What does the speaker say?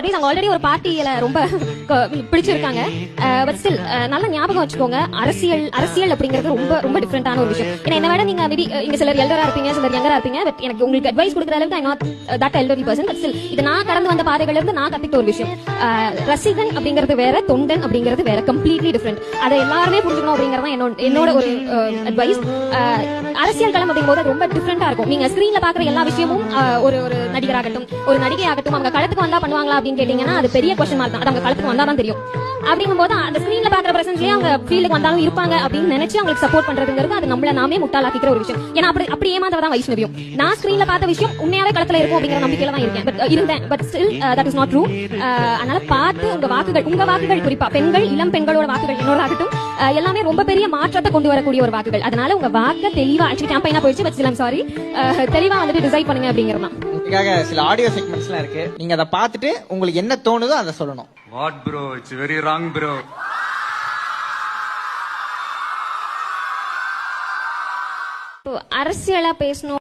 At least அவங்க already ஒரு பார்ட்டியில ரொம்ப பிடிச்சிருக்காங்க. பட் ஸ்டில் நல்ல ஞாபகம் வச்சுக்கோங்க. அரசியல் அரசியல் அப்படிங்கிறது ரொம்ப ரொம்ப டிஃப்ரெண்டான ஒரு விஷயம். ஏன்னா என்ன விட நீங்க மேபி இங்க சிலர் எல்டரா இருப்பீங்க சிலர் யங்கரா இருப்பீங்க பட் எனக்கு உங்களுக்கு அட்வைஸ் கொடுக்குற அளவுக்கு I not that elderly person but still இது நான் கடந்து வந்த பாதைகள் இருந்து நான் கத்துக்கிட்ட ஒரு விஷயம். ரசிகன் அப்படிங்கிறது வேற தொண்டன் அப்படிங்கிறது வேற கம்ப்ளீட்லி டிஃப்ரெண்ட் அதை எல்லாருமே புரிஞ்சுக்கணும் அப்படிங்கறத என்னோட என்னோட ஒரு அட்வைஸ் அரசியல் களம் அப்படிங்கும்போது ரொம்ப டிஃப்ரெண்டா இருக்கும். நீங்க ஸ்கிரீன்ல பாக்குற எல்லா விஷயமும் ஒரு ஒரு நடிகராகட்டும் ஒரு நடிகை ஆகட்டும் அவங்க களத்துக்கு வந்தா பண்ணுவாங்களா அப்படின்னு கேட்டீங்கன்னா அது பெரிய கொஸ்டின் மார்க் தான். அது அவங்க களத்துக்கு வந்தா தான் தெரியும். அப்படிங்கும்போது அந்த ஸ்கிரீன்ல பாக்குற பிரசன்ஸ்லயே அவங்க ஃபீல்டுக்கு வந்தாலும் இருப்பாங்க அப்படின்னு நினைச்சு அவங்களுக்கு சப்போர்ட் பண்றதுங்கிறது அது நம்மள நாமே முட்டாளாக்கிக்கிற ஒரு விஷயம். ஏன்னா அப்படி அப்படி ஏமாந்தவதான் வைஷ்ணவியும். நான் ஸ்கிரீன்ல பார்த்த விஷயம் உண்மையாவே களத்துல இருக்கும் அப்படிங்கிற நம்பிக்கையில தான் இருக்கேன். பட் இருந்தேன். But still that is not true அதனால பார்த்து உங்க வாக்குகள் உங்க வாக்குகள் குறிப்பா பெண்கள் இளம் பெண்களோட வாக்குகள் என்னோட ஆகட்டும். எல்லாமே ரொம்ப பெரிய மாற்றத்தை கொண்டு வரக்கூடிய ஒரு வாக்குகள். அதனால உங்க வாக்க தெளிவா ஆக்சுவலி கேம்பெயினா போயிடுச்சு பட் சாரி தெளிவா வந்துட்டு டிசைட் பண்ணுங்க அப்படிங்கிறது தான் இதுக்காக சில ஆடியோ செக்மெண்ட்ஸ்லாம் இருக்கு. நீங்க அதை பார்த்துட்டு உங்களுக்கு என்ன தோணுதோ அதை சொல்லணும். Bro? It's very wrong bro. இப்போ அரசியலா பேசணும்